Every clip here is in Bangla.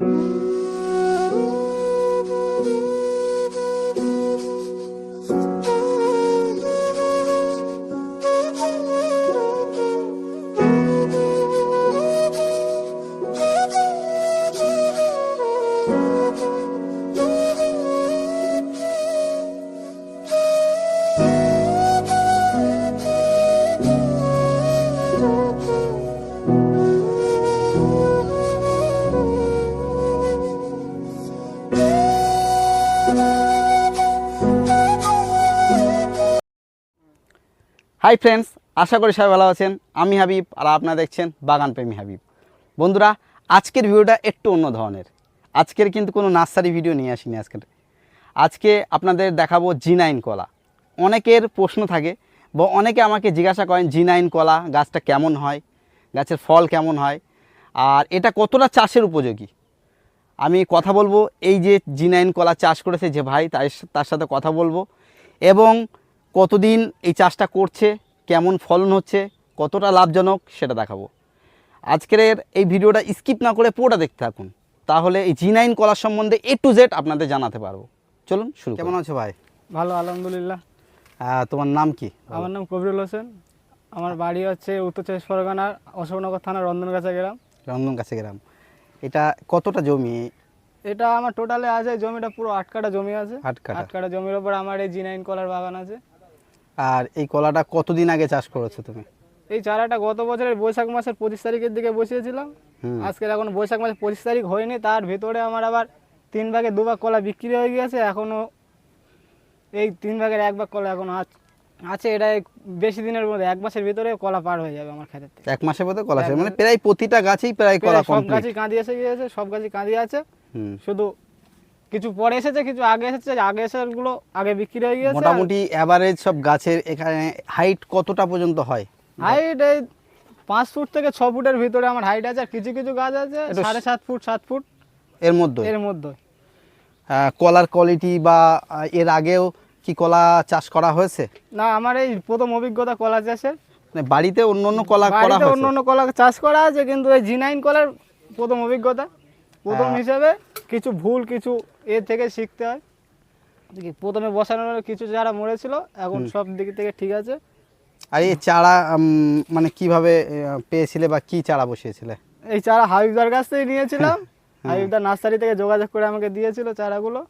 Música হাই ফ্রেন্ডস আশা করি সবাই ভালো আছেন। আমি হাবিব আর আপনারা দেখছেন বাগান প্রেমী হাবিব। বন্ধুরা, আজকের ভিডিওটা একটু অন্য ধরনের। আজকের কিন্তু কোনো নার্সারি ভিডিও নিয়ে আসিনি আজকের। আজকে আপনাদের দেখাবো জি নাইন কলা। অনেকের প্রশ্ন থাকে, বা অনেকে আমাকে জিজ্ঞাসা করেন জি নাইন কলা গাছটা কেমন হয়, গাছের ফল কেমন হয়, আর এটা কতটা চাষের উপযোগী? আমি কথা বলব এই যে জি নাইন কলা চাষ করেছে যে ভাই, তার তার সাথে কথা বলব। এবং কতদিন এই চাষটা করছে কেমন ফলন হচ্ছে কতটা লাভজনক সেটা দেখাবো। আজকের এই ভিডিওটা স্কিপ না করে পুরোটা দেখতে থাকুন তাহলে এই জি নাইন কলার সম্বন্ধে এ টু জেড আপনাদের জানাতে পারব। চলুন শুরু কেমন আছো ভাই? ভালো আলহামদুলিল্লাহ। তোমার নাম কি? আমার নাম কবিরুল হোসেন। আমার বাড়ি হচ্ছে উত্তর চব্বিশ পরগনার অশোকনগর থানার রন্ধনগাছা গ্রাম। রন্ধন কাছে গ্রাম। এটা কতটা জমি? এটা আমার টোটালে আছে জমিটা পুরো আট কাটা জমি আছে। আট কাটা জমির ওপর আমার এই জি নাইন কলার বাগান আছে। আর এই কলাটা কতদিন আগে চাষ করেছ তুমি? এই চারাটা গত বছরের বৈশাখ মাসের পঁচিশ তারিখের দিকে বসিয়েছিলাম। আজকের এখন বৈশাখ মাসের পঁচিশ তারিখ হয়নি তার ভেতরে আমার আবার তিন ভাগে দু ভাগ কলা বিক্রি হয়ে গিয়েছে এখনও এই তিন ভাগের এক ভাগ কলা এখনও আছ- আছে এটা বেশি দিনের মধ্যে এক মাসের ভিতরে কলা পার হয়ে যাবে আমার থেকে। এক মাসের মধ্যে কলা মানে প্রায় প্রতিটা গাছেই প্রায় কলা সব গাছই কাঁদি এসে গিয়েছে সব গাছই কাঁদি আছে। শুধু কিছু পরে এসেছে কিছু আগে এসেছে আগে এসেগুলো আগে বিক্রি হয়ে গিয়েছে মোটামুটি এভারেজ সব গাছের এখানে হাইট কতটা পর্যন্ত হয়? হাইট এই পাঁচ ফুট থেকে ছ ফুটের ভিতরে আমার হাইট আছে আর কিছু কিছু গাছ আছে সাড়ে সাত ফুট সাত ফুট। এর মধ্যে? এর মধ্যে। কলার কোয়ালিটি বা এর আগেও কি কলা চাষ করা হয়েছে? না আমার এই প্রথম অভিজ্ঞতা কলা চাষের। মানে বাড়িতে অন্য অন্য কলা করা অন্য অন্য কলা চাষ করা আছে কিন্তু এই জি নাইন কলার প্রথম অভিজ্ঞতা। প্রথম হ্যাঁ। হিসেবে কিছু ভুল কিছু এর থেকে শিখতে হয়। দেখি প্রথমে বসানোর কিছু যারা মরেছিল এখন সব দিক থেকে ঠিক আছে। আর এই চারা মানে কীভাবে পেয়েছিলে বা কি চারা বসিয়েছিলে? এই চারা হাবিবদার কাছ থেকে নিয়েছিলাম। হ্যাঁ। হাবিবদার নার্সারি থেকে যোগাযোগ করে আমাকে দিয়েছিল চারাগুলো।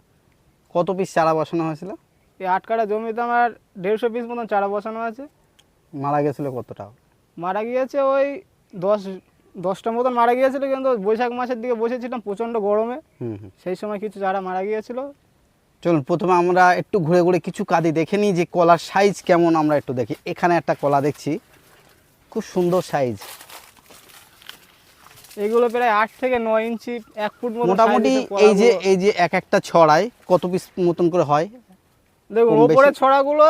কত পিস চারা বসানো হয়েছিল? এই আট কাটা জমিতে আমার দেড়শো পিস মতন চারা বসানো আছে। মারা গেছিল কতটা? মারা গিয়েছে ওই দশ দশটা মতন মারা গিয়েছিল কিন্তু বৈশাখ মাসের দিকে বসেছিলাম প্রচণ্ড গরমে। সেই সময় কিছু চারা মারা গিয়েছিল। চলুন প্রথমে আমরা একটু ঘুরে ঘুরে কিছু কাদি দেখে নিই যে কলার সাইজ কেমন আমরা একটু দেখি। এখানে একটা কলা দেখছি খুব সুন্দর সাইজ এগুলো প্রায় আট থেকে নয় ইঞ্চি এক ফুট মোটামুটি এই যে এই যে এক একটা ছড়ায় কত পিস মতন করে হয়? দেখুন বেশি? ছড়াগুলো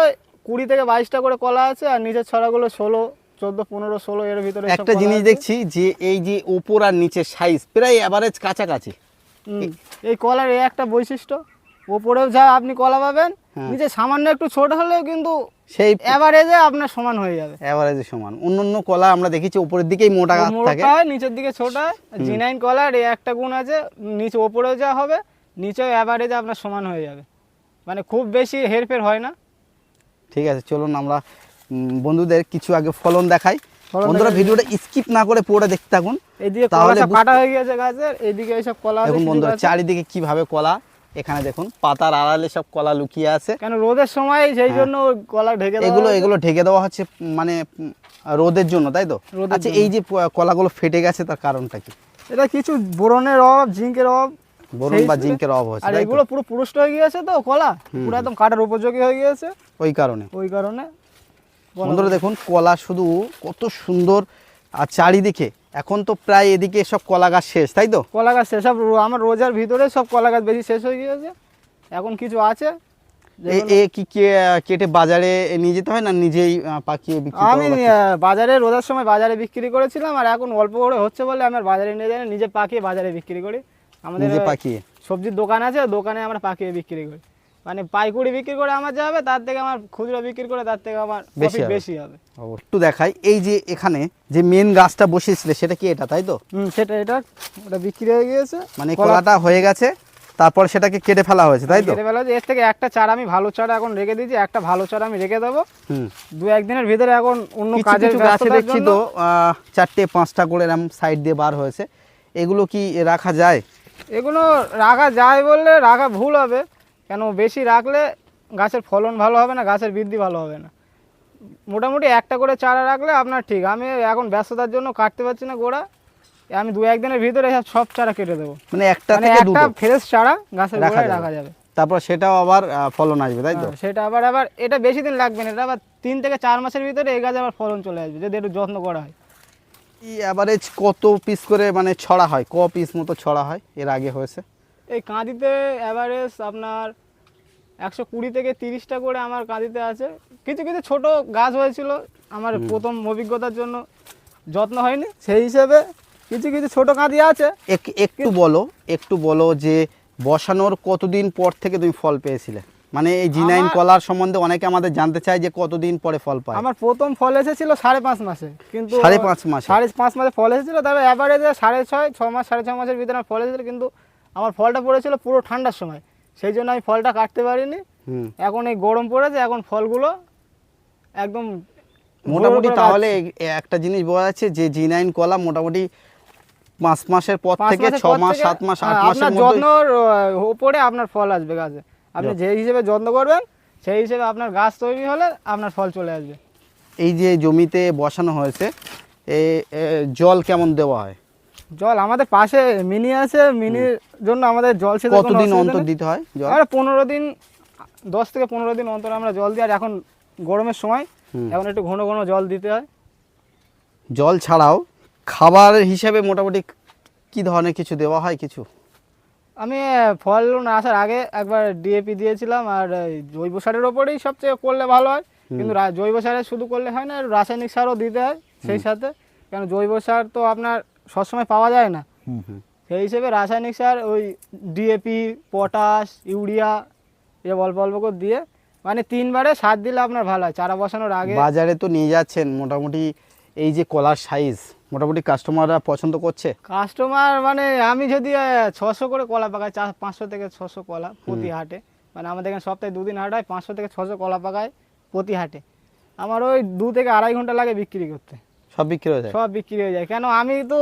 কুড়ি থেকে বাইশটা করে কলা আছে আর নিচের ছড়াগুলো ষোলো চোদ্দ পনেরো ষোলো এর ভিতরে একটা জিনিস দেখছি যে এই যে উপর আর নিচের সাইজ প্রায় অ্যাভারেজ কাছাকাছি। এই কলার এই একটা বৈশিষ্ট্য। ওপরেও যা আপনি কলা পাবেন হ্যাঁ। নিচে সামান্য একটু ছোট হলেও কিন্তু সেই এভারেজে আপনার সমান হয়ে যাবে। অ্যাভারেজে সমান। অন্য অন্য কলা আমরা দেখেছি উপরের দিকেই মোটা থাকে। মোটা নিচের দিকে ছোট জি নাইন কলার এই একটা গুণ আছে নিচে ওপরেও যা হবে নিচেও অ্যাভারেজে আপনার সমান হয়ে যাবে। মানে খুব বেশি হেরফের হয় না। ঠিক আছে চলুন আমরা বন্ধুদের কিছু আগে ফলন দেখাই। বন্ধুরা ভিডিওটা স্কিপ না করে পুরোটা দেখতে থাকুন। তাহলে কাটা হয়ে গেছে গাছের এইসব কলা দেখুন বন্ধুরা চারিদিকে কীভাবে কলা এখানে দেখুন পাতার আড়ালে সব কলা লুকিয়ে আছে। কেন রোদের সময় সেই জন্য কলা ঢেকে হ্যাঁ। এগুলো এগুলো ঢেকে দেওয়া হচ্ছে মানে রোদের জন্য তাই তো? আচ্ছা এই যে কলাগুলো ফেটে গেছে তার কারণটা কি? এটা কিছু বোরনের অভাব জিঙ্কের অভাব বরুণ সেই বা জিঙ্কের অভাব হচ্ছে আর এগুলো পুরো পুরুষ্ট হয়ে গিয়েছে তো কলা? পুরো একদম কাটার উপযোগী হয়ে গিয়েছে। ওই কারণে। ওই কারণে বন্ধুরা দেখুন কলা শুধু কত সুন্দর আর চারিদিকে এখন তো প্রায় এদিকে সব কলা গাছ শেষ তাই তো? কলা গাছ সেসব রো- আমার রোজার ভিতরে সব কলা গাছ বেশি শেষ হয়ে গিয়েছে। এখন কিছু আছে এ- কি কে- কেটে বাজারে নিয়ে যেতে হয় না নিজেই পাকিয়ে বিক্রি আমি বাজারে রোজার সময় বাজারে বিক্রি করেছিলাম আর এখন অল্প করে হচ্ছে বলে আমার বাজারে নিয়ে যাই না, নিজে পাকিয়ে বাজারে বিক্রি করি। আমাদের পাকিয়ে? সবজির দোকান আছে দোকানে আমরা পাকিয়ে বিক্রি করি। মানে পাইকুড়ি বিক্রি করে আমার যা হবে তার থেকে আমার খুচরো বিক্রি করে তার থেকে আমার বেশি হবে। বেশি হবে। একটু দেখাই এই যে এখানে যে মেন গাছটা বসিয়েছিলে সেটা কি এটা তাই তো? হুম সেটা এটা ওটা বিক্রি হয়ে গিয়েছে। মানে কলাটা হয়ে গেছে তারপর সেটাকে কেটে ফেলা হয়েছে তাই তো? কেটে ফেলা হয়েছে। এর থেকে একটা চারা আমি ভালো চারা এখন রেখে দিয়েছি একটা ভালো চারা আমি রেখে দেবো। হুম। দু একদিনের ভিতরে এখন অন্য কাজের গাছে দেখছি তো চারটে পাঁচটা করে এরম সাইড দিয়ে বার হয়েছে। এগুলো কি রাখা যায়? এগুলো রাখা যায় বললে রাখা ভুল হবে। কেন বেশি রাখলে গাছের ফলন ভালো হবে না গাছের বৃদ্ধি ভালো হবে না। মোটামুটি একটা করে চারা রাখলে আপনার ঠিক। আমি এখন ব্যস্ততার জন্য কাটতে পারছি না গোড়া। আমি দু একদিনের ভিতরে সব সব চারা কেটে দেবো। মানে একটা মানে একটা ফ্রেশ চারা গাছের রাখা গোড়ায় যাবে। রাখা যাবে। তারপর সেটাও আবার ফলন আসবে তাই তো? হ্যাঁ, সেটা আবার আবার এটা বেশি দিন লাগবে না। এটা আবার তিন থেকে চার মাসের ভিতরে এই গাছে আবার ফলন চলে আসবে যদি একটু যত্ন করা হয়। এই অ্যাভারেজ কত পিস করে মানে ছড়া হয়? ক পিস মতো ছড়া হয়? এর আগে হয়েছে। এই কাঁদিতে অ্যাভারেজ আপনার একশো কুড়ি থেকে তিরিশটা করে আমার কাঁদিতে আছে। কিছু কিছু ছোট গাছ হয়েছিল আমার প্রথম অভিজ্ঞতার জন্য। যত্ন হয়নি সেই হিসেবে কিছু কিছু ছোট কাঁদি আছে। এক- একটু বলো একটু বলো যে বসানোর কতদিন পর থেকে তুমি ফল পেয়েছিলে? মানে এই জি নাইন কলার সম্বন্ধে অনেকে আমাদের জানতে চায় যে কতদিন পরে ফল পায়। আমার প্রথম ফল এসেছিল সাড়ে পাঁচ মাসে কিন্তু সাড়ে পাঁচ মাসে? সাড়ে পাঁচ মাসে ফল এসেছিল তবে অ্যাভারেজে সাড়ে ছয় ছ মাস সাড়ে ছ মাসের ভিতরে ফল এসেছিল কিন্তু আমার ফলটা পড়েছিল পুরো ঠান্ডার সময়। সেই জন্য আমি ফলটা কাটতে পারিনি। এখন এই গরম পড়েছে এখন ফলগুলো একদম মোটামুটি তাহলে একটা জিনিস বোঝা যাচ্ছে যে জি নাইন কলা মোটামুটি পাঁচ মাসের পর থেকে ছ মাস সাত মাস আট হ্যাঁ, মাসের মধ্যে যত্নর উপরে আপনার ফল আসবে গাছে। আপনি যত্ন। যে হিসেবে যত্ন করবেন সেই হিসেবে আপনার গাছ তৈরি হলে আপনার ফল চলে আসবে। এই যে জমিতে বসানো হয়েছে জল কেমন দেওয়া হয়? জল আমাদের পাশে মিনি আছে মিনির জন্য আমাদের জল কোনো কতদিন অন্তর দিতে হয় জল? আমরা পনেরো দিন দশ থেকে পনেরো দিন অন্তর আমরা জল দিই আর এখন গরমের সময় এখন একটু ঘন ঘন জল দিতে হয়। জল ছাড়াও খাবার হিসেবে মোটামুটি কি ধরনের কিছু দেওয়া হয় কিছু? আমি আহ, ফল না আসার আগে একবার ডিএপি দিয়েছিলাম আর জৈব সারের ওপরেই সবচেয়ে করলে ভালো হয়। কিন্তু জৈব সারে শুধু করলে হয় না রাসায়নিক সারও দিতে হয় সেই সাথে। কারণ জৈব সার তো আপনার সবসময় পাওয়া যায় না। সেই হিসেবে রাসায়নিক সার ওই ডিএপি পটাশ ইউরিয়া এসব অল্প অল্প করে দিয়ে মানে তিনবারে সার দিলে আপনার ভালো হয়। চারা বসানোর আগে বাজারে তো নিয়ে যাচ্ছেন মোটামুটি এই যে কলার সাইজ মোটামুটি কাস্টমাররা পছন্দ করছে? কাস্টমার মানে আমি যদি ছশো করে কলা পাকাই চার পাঁচশো থেকে ছশো কলা প্রতি হাটে। মানে আমাদের এখানে সপ্তাহে দুদিন হাট হয় পাঁচশো থেকে ছশো কলা পাকায় প্রতি হাটে। আমার ওই দু থেকে আড়াই ঘণ্টা লাগে বিক্রি করতে। সব বিক্রি হয়ে যায়? সব বিক্রি হয়ে যায়। কেন? আমি তো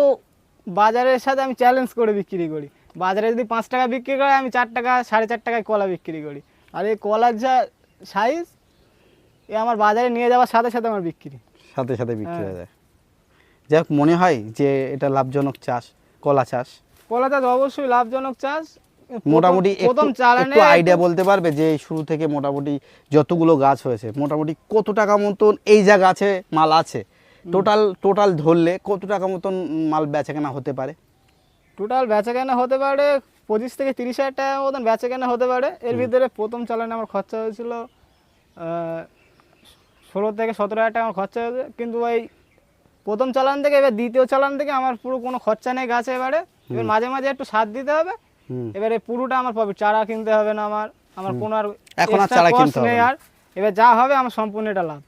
বাজারের সাথে আমি চ্যালেঞ্জ করে বিক্রি করি। বাজারে যদি পাঁচ টাকা বিক্রি করে আমি চার টাকা সাড়ে চার টাকায় কলা বিক্রি করি। আর এই কলার যা সাইজ এ আমার বাজারে নিয়ে যাওয়ার সাথে সাথে আমার বিক্রি। সাথে সাথে বিক্রি হয়ে হ্যাঁ। যায়। যাই হোক মনে হয় যে এটা লাভজনক চাষ কলা চাষ। কলা চাষ অবশ্যই লাভজনক চাষ। মোটামুটি প্রথম চালানে একটু আইডিয়া বলতে পারবে যে শুরু থেকে মোটামুটি যতগুলো গাছ হয়েছে মোটামুটি কত টাকা মতন এই যা গাছে মাল আছে। টোটাল টোটাল ধরলে কত টাকা মতন মাল বেচাকেনা হতে পারে? টোটাল বেচা কেনা হতে পারে পঁচিশ থেকে তিরিশ হাজার টাকা মতন বেচা কেনা হতে পারে। এর ভিতরে প্রথম চালানে আমার খরচা হয়েছিল ষোলো থেকে সতেরো হাজার টাকা আমার খরচা হয়েছে। কিন্তু ওই প্রথম চালান থেকে এবার দ্বিতীয় চালান থেকে আমার পুরো কোনো খরচা নেই গাছে এবারে। এবার মাঝে মাঝে একটু সার দিতে হবে। এবারে পুরোটা আমার প্রফিট চারা কিনতে হবে না আমার। আমার কোনো আর এখন আর চারা কিনতে হবে। আর। এবার যা হবে আমার সম্পূর্ণ এটা লাভ।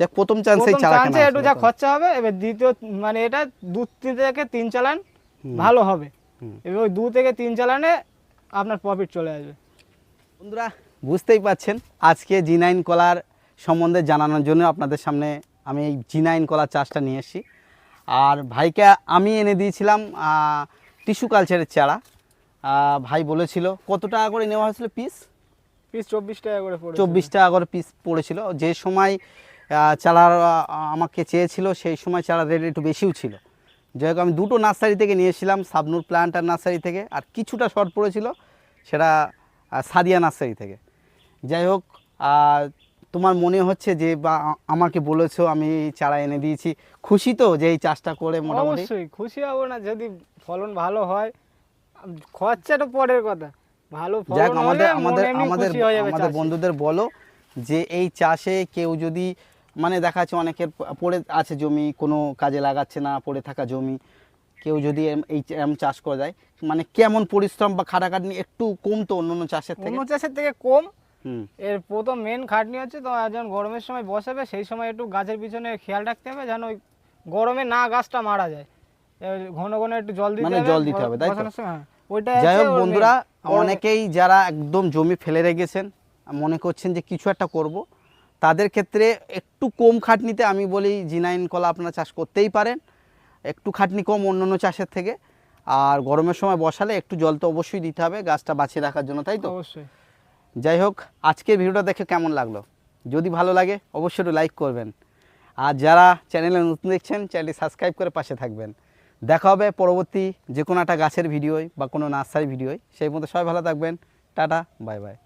যাক প্রথম প্রথম চারা চান্সে কেনা একটু যা খরচা হবে এবার দ্বিতীয় মানে এটা দু তিন থেকে তিন চালান ভালো হবে। এবার ওই দু থেকে তিন চালানে আপনার প্রফিট চলে আসবে। বন্ধুরা বুঝতেই পাচ্ছেন আজকে জি নাইন কলার সম্বন্ধে জানানোর জন্য আপনাদের সামনে আমি এই জি নাইন কলার চাষটা নিয়ে এসেছি। আর ভাইকে আমি এনে দিয়েছিলাম টিস্যু কালচারের চারা। ভাই বলেছিল কত টাকা করে নেওয়া হয়েছিল পিস পিস চব্বিশ টাকা করে চব্বিশ টাকা করে পিস পড়েছিল। যে সময় আহ, আমাকে চেয়েছিল সেই সময় চারার রেট একটু বেশিও ছিল। যাই হোক আমি দুটো নার্সারি থেকে নিয়েছিলাম সাবনুর প্ল্যান্টার নার্সারি থেকে আর কিছুটা শর্ট পড়েছিল সেটা সাদিয়া নার্সারি থেকে। যাই হোক তোমার মনে হচ্ছে যে বা আমাকে বলেছ আমি চারা এনে দিয়েছি। খুশি তো যে এই চাষটা করে মোটামুটি? অবশ্যই খুশি হব না। যদি ফলন ভালো হয় খরচাটা পরের কথা। ভালো যাক ফলন আমাদের আমাদের আমাদের বন্ধুদের বলো যে এই চাষে কেউ যদি মানে দেখা যাচ্ছে অনেকের পড়ে আছে জমি কোনো কাজে লাগাচ্ছে না পড়ে থাকা জমি। কেউ যদি এই এরম চাষ করে দেয় মানে কেমন পরিশ্রম বা খাটাখাটনি একটু কম তো অন্য অন্য চাষের থেকে? অন্য চাষের থেকে কম। এর প্রথম মেন খাটনি হচ্ছে তো যখন গরমের সময় বসাবে সেই সময় একটু গাছের পিছনে খেয়াল রাখতে হবে যেন ওই গরমে না গাছটা মারা যায়। ঘন ঘন একটু জল দিতে মানে হবে জল দিতে হবে, তাই তো? হ্যাঁ। ওইটা যাই হোক বন্ধুরা অনেকেই যারা একদম জমি ফেলে রেখেছেন মনে করছেন যে কিছু একটা করব তাদের ক্ষেত্রে একটু কম খাটনিতে আমি বলি জিনাইন কলা আপনারা চাষ করতেই পারেন। একটু খাটনি কম অন্য অন্য চাষের থেকে। আর গরমের সময় বসালে একটু জল তো অবশ্যই দিতে হবে গাছটা বাঁচিয়ে রাখার জন্য তাই তো? অবশ্যই। যাই হোক আজকের ভিডিওটা দেখে কেমন লাগল? যদি ভালো লাগে অবশ্যই একটু লাইক করবেন। আর যারা চ্যানেলে নতুন দেখছেন চ্যানেলটি সাবস্ক্রাইব করে পাশে থাকবেন। দেখা হবে পরবর্তী যে কোনো একটা গাছের ভিডিওয় বা কোনো নার্সারি ভিডিওয়। সেই মতো সবাই ভালো থাকবেন। Tata bye bye